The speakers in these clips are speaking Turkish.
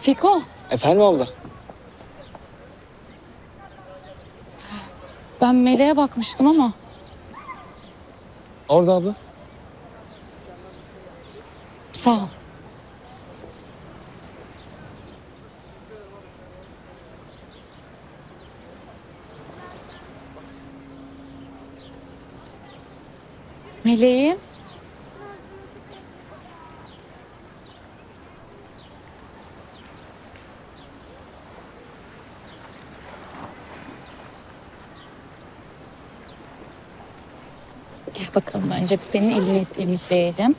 Fiko, Efendim abla? ben Meleğe bakmıştım ama Orada abla. sağ ol. Meleğim. Gel bakalım önce bir senin elini temizleyelim.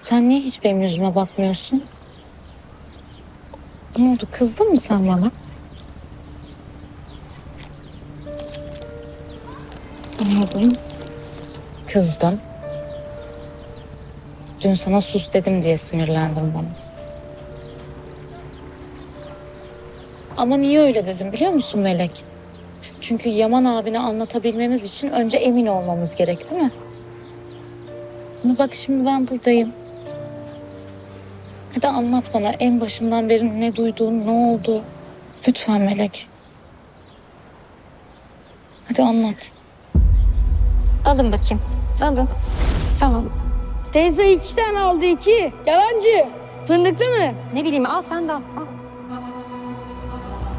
Sen niye hiç benim yüzüme bakmıyorsun? Ne oldu? Kızdın mı sen bana? Anladım. Kızdın. Dün sana sus dedim diye sinirlendim bana. Ama niye öyle dedim biliyor musun Melek? Çünkü Yaman abine anlatabilmemiz için önce emin olmamız gerek değil mi? Ama bak şimdi ben buradayım. Hadi anlat bana en başından beri ne duydun, ne oldu? Lütfen Melek. Hadi anlat. Alın bakayım. Alın. Tamam. Teyze iki tane aldı iki. Yalancı. Fındıklı mı? Ne bileyim al sen de al. al.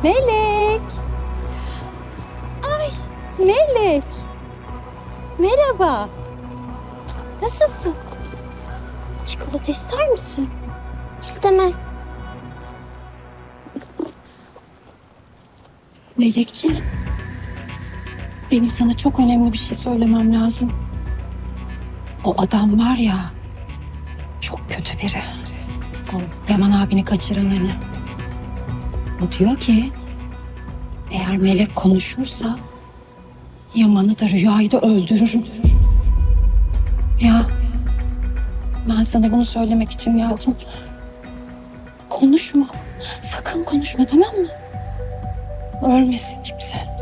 Melek. Ay Melek. Merhaba. Nasılsın? Çikolata ister misin? İstemez. Melekciğim. Benim sana çok önemli bir şey söylemem lazım. O adam var ya, çok kötü biri. O Yaman abini kaçıran hani. O diyor ki, eğer Melek konuşursa Yaman'ı da Rüya'yı da öldürürüm. Ya, ben sana bunu söylemek için geldim. Konuşma. Sakın konuşma tamam mı? Ölmesin kimse.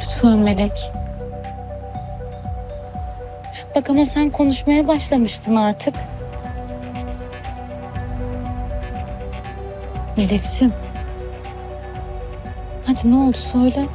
Lütfen Melek. Bak ama sen konuşmaya başlamıştın artık. Melekciğim. Hadi ne oldu söyle.